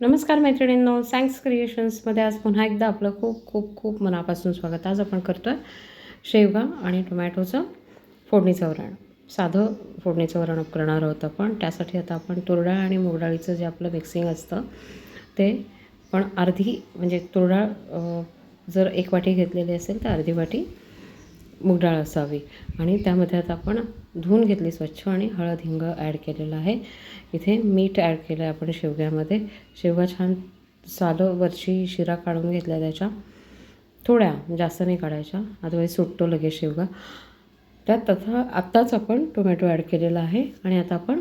नमस्कार मैत्रिणींनो सँक्स क्रिएशन्समध्ये आज पुन्हा एकदा आपलं खूप खूप खूप मनापासून स्वागत. आज आपण करतो आहे शेवगा आणि टोमॅटोचं फोडणीचं वरण. साधं फोडणीचं वरण करणार आहोत आपण. त्यासाठी आता आपण तुरडाळ आणि मुगडाळीचं जे आपलं मिक्सिंग असतं ते पण अर्धी म्हणजे तुरडाळ जर एक वाटी घेतलेली असेल तर अर्धी वाटी मूगडाळ असावी. आणि त्यामध्ये आता आपण धुवून घेतली स्वच्छ आणि हळद हिंग ॲड केलेलं आहे. इथे मीठ ॲड केलं आहे आपण शेवग्यामध्ये. शेवगा छान सालवरची शिरा काढून घेतल्या त्याच्या. थोड्या जास्त नाही काढायच्या. अदरवाईज सुटतो लगेच शेवगा. त्यात तथा आत्ताच आपण टोमॅटो ॲड केलेला आहे. आणि आता आपण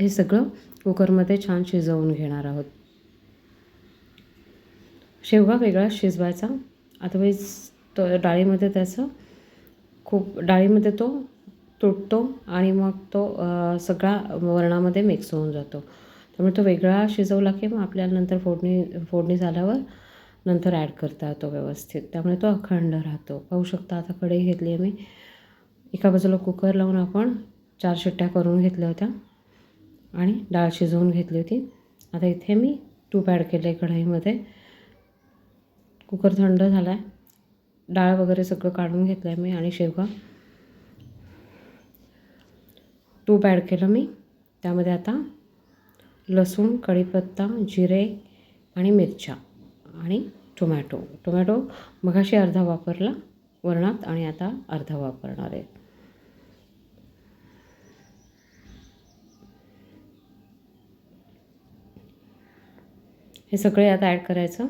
हे सगळं कुकरमध्ये छान शिजवून घेणार आहोत. शेवगा वेगळा शिजवायचा. अदरवाईज तो डाळीमध्ये त्याचं खूप डाळीमध्ये तो तुटतो आणि मग तो सगळा वरणामध्ये मिक्स होऊन जातो. त्यामुळे तो वेगळा शिजवला की मग आपल्याला नंतर फोडणी फोडणी झाल्यावर नंतर ॲड करता येतो व्यवस्थित. त्यामुळे तो अखंड राहतो. पाहू शकता आता कढई घेतली आहे मी. एका बाजूला कुकर लावून आपण चार शिट्ट्या करून घेतल्या होत्या आणि डाळ शिजवून घेतली होती. आता इथे मी तूप ॲड केलं आहे कढईमध्ये. कुकर थंड झाला आहे डाळ वगैरे सगळं काढून घेतलं आहे मी आणि शेवगा. तूप ॲड केलं मी. त्यामध्ये आता लसूण कढीपत्ता जिरे आणि मिरच्या आणि टोमॅटो टोमॅटो मगाशी अर्धा वापरला वरणात आणि आता अर्धा वापरणार आहे. हे सगळे आता ॲड करायचं.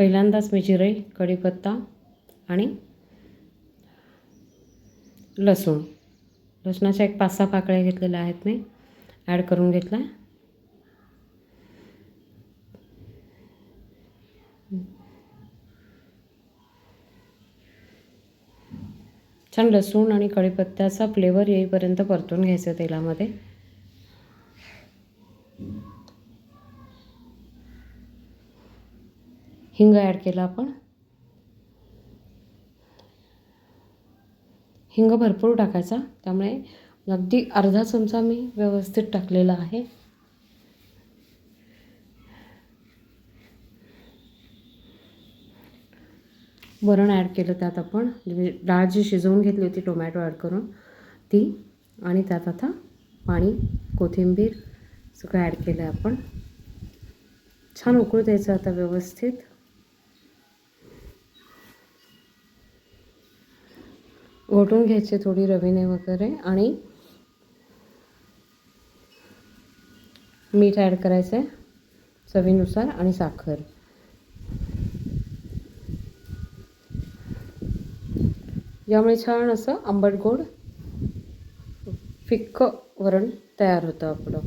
पहिल्यांदाच मी जिरे कढीपत्ता आणि लसूण. लसणाच्या एक पाच सहा पाकळ्या घेतलेल्या आहेत मी. ॲड करून घेतला छान लसूण आणि कढीपत्त्याचा फ्लेवर येईपर्यंत परतून घ्यायचं तेलामध्ये. हिंग ॲड केला आपण. हिंग भरपूर टाकायचा. त्यामुळे अगदी अर्धा चमचा मी व्यवस्थित टाकलेला आहे. वरण ॲड केलं त्यात आपण. म्हणजे डाळ जी शिजवून घेतली होती टोमॅटो ॲड करून ती आणि त्यात आता पाणी कोथिंबीर सगळं ॲड केलं आहे आपण. छान उकळू द्यायचं आता व्यवस्थित. घोटून घ्यायचे थोडी रवीने वगैरे आणि मीठ ॲड करायचं आहे चवीनुसार आणि साखर. यामुळे छान असं आंबट गोड फिक्क वरण तयार होतं आपलं.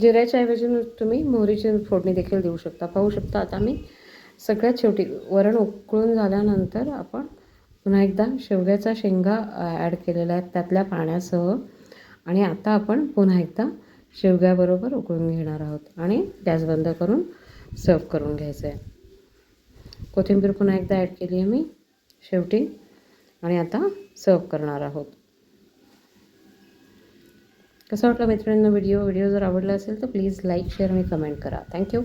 जिऱ्याच्या ऐवजी तुम्ही मोहरीची फोडणी देखील देऊ शकता. पाहू शकता आता मी सगळ्यात शेवटी वरण उकळून झाल्यानंतर आपण पुन्हा एकदा शेवग्याचा शेंगा ॲड केलेला आहे त्यातल्या पाण्यासह. आणि आता आपण पुन्हा एकदा शेवग्याबरोबर उकळून घेणार आहोत. आणि गॅस बंद करून सर्व करून घ्यायचं आहे. कोथिंबीर पुन्हा एकदा ॲड केली आहे मी. शेवटी. आणि आता सर्व करणार आहोत. कसं वाटलं मैत्रिणींना व्हिडिओ? व्हिडिओ जर आवडला असेल तर प्लीज लाईक शेअर आणि कमेंट करा. Thank you